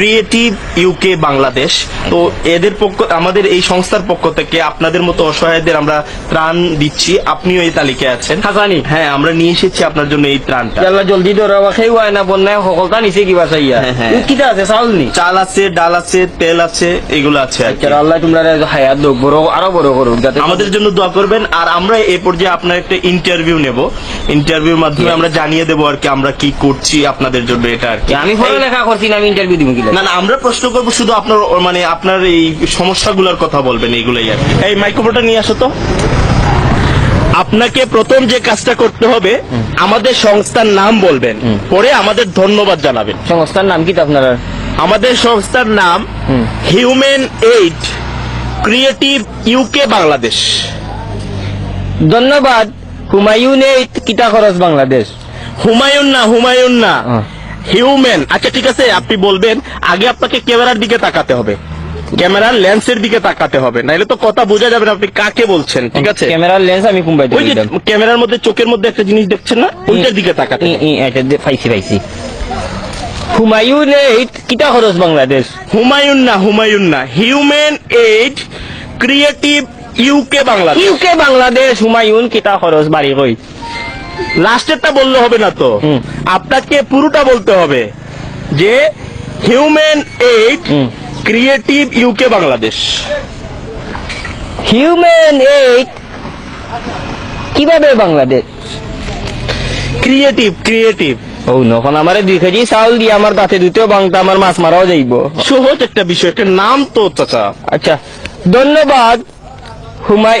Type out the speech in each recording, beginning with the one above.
creative UK Bangladesh তো এদের পক্ষ আমাদের এই সংস্থার পক্ষ থেকে আপনাদের মতো অসহায়দের আমরা ত্রাণ দিচ্ছি। আপনিও এই তালিকায় আছেন। হাসানি। হ্যাঁ আমরা নিয়ে এসেছি আপনার জন্য এই ত্রাণটা। ইয়াল্লা জলদি ধরা খেয়ে হয় না বন্যায় সকলটা নিচে কিবা চাইয়া। কিটা আছে চাউল নি চাল আছে ডাল আছে তেল আছে এগুলো আছে আর কি। আচ্ছা আল্লাহ তোমরা হায়াত দোক বড় আরও বড় করুক যাতে আমাদের জন্য দোয়া করবেন। আর আমরা এই পর্যায়ে আপনার একটা ইন্টারভিউ নেব। ইন্টারভিউর মাধ্যমে আমরা জানিয়ে দেবো আর কি আমরা কি করছি আপনাদের জন্য এটা আর কি। আমি পড়ালেখা করছি না আমি ইন্টারভিউ দিব কিনা? না না আমরা প্রশ্ন করব শুধু আপনার মানে আপনার এই সমস্যাগুলোর কথা বলবেন এইগুলাই আর এই মাইক্রোফোনটা নিয়ে আসো তো। আপনাকে প্রথম যে কাজটা করতে হবে আমাদের সংস্থার নাম বলবেন পরে আমাদের ধন্যবাদ জানাবেন। সংস্থার নাম কি আপনার আমাদের সংস্থার নাম। Human aid creative UK Bangladesh ধন্যবাদ। হুমায়ুন এই কিতা খরচ বাংলাদেশ? হুমায়ুন না হুমায়ুন না। হিউম্যান। আচ্ছা ঠিক আছে আপনি বলবেন আগে আপনাকে ক্যামেরার দিকে তাকাতে হবে। ক্যামেরার লেন্সের দিকে তাকাতে হবে নাইলে তো কথা বোঝা যাবে না আপনি কাকে বলছেন ঠিক আছে? ক্যামেরার লেন্স আমি কুম্বাই ওই যে ক্যামেরার মধ্যে চোখের মধ্যে একটা জিনিস দেখছেন না? ওইটার দিকে তাকাতে। এটা দে- পাইছি পাইছি। হুমায়ুন এইট কিটা খরচ বাংলাদেশ? হুমায়ুন না হুমায়ুন না। Human aid creative UK Bangladesh. UK Bangladesh Humayun কিটা খরচ বাড়ি কই? লাস্টেরটা বললে হবে না তো। আপনাকে পুরোটা বলতে হবে যে human aid. Creative UK Bangladesh human aid কীভাবে বাংলাদেশ? ক্রিয়েটিভ ক্রিয়েটিভ ও নখন আমারে দুই কেজি চাউল দিয়ে আমার দাঁতে দুতেও বাংতা আমার মাছ মারাও যাইব। সহজ একটা বিষয় একটা নাম তো চাচা। আচ্ছা ধন্যবাদ। হুমাই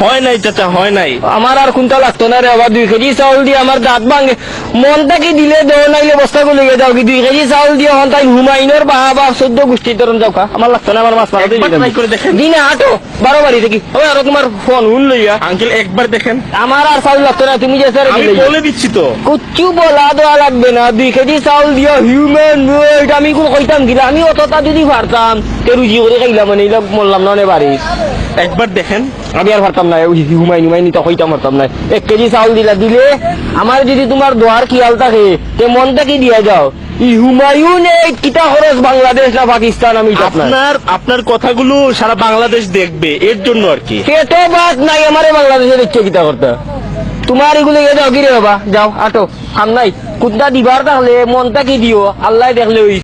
হয় নাই চাচা হয় নাই। আমার আর কোনটা লাগতো না রে আবার দুই কেজি চাউল দিয়ে আমার দাঁত ভাঙে। মনটা কি দিলে দেও নাইলে বস্তা গুলো যাও কি দুই কেজি চাউল দিয়ে হন তাই হুমায়ুনের বা বা চোদ্দ গোষ্ঠীর ধরন যাও আমার লাগতো না আমার মাছ দেখেন। দিনে আটো বারো বাড়ি থেকে ওই আরও তোমার ফোন হুন লইয়া আঙ্কেল একবার দেখেন। আমার আর চাউল লাগতো না তুমি যে স্যার বলে দিচ্ছি তো। কুচ্ছু বলা দেওয়া লাগবে না দুই কেজি চাউল দিয়া হিউম্যান ওয়েট আমি কোন কইতাম কিনা আমি অতটা যদি পারতাম তে রুজি করে খাইলাম মানে মরলাম না নে বাড়ি একবার দেখেন। আমি আর পারতাম না হুমাই নুমাই নিতে কইতাম পারতাম না। এক কেজি চাউল দিলা দিলে আমার যদি তোমার দোয়ার খেয়াল থাকে তে মনটা কি দিয়া যাও। হুমায়ুন এই কিতা খরচ বাংলাদেশ না পাকিস্তান আমি আপনার আপনার আপনার কথাগুলো সারা বাংলাদেশ দেখবে এর জন্য আর কি। বাদ নাই আমারে বাংলাদেশে দেখছে কিতা করতে। তোমার এগুলো গিয়ে যাও কি রে বাবা যাও আটো কুদ্দা দিবার তাহলে মনটা কি দিও আল্লাহ দেখলে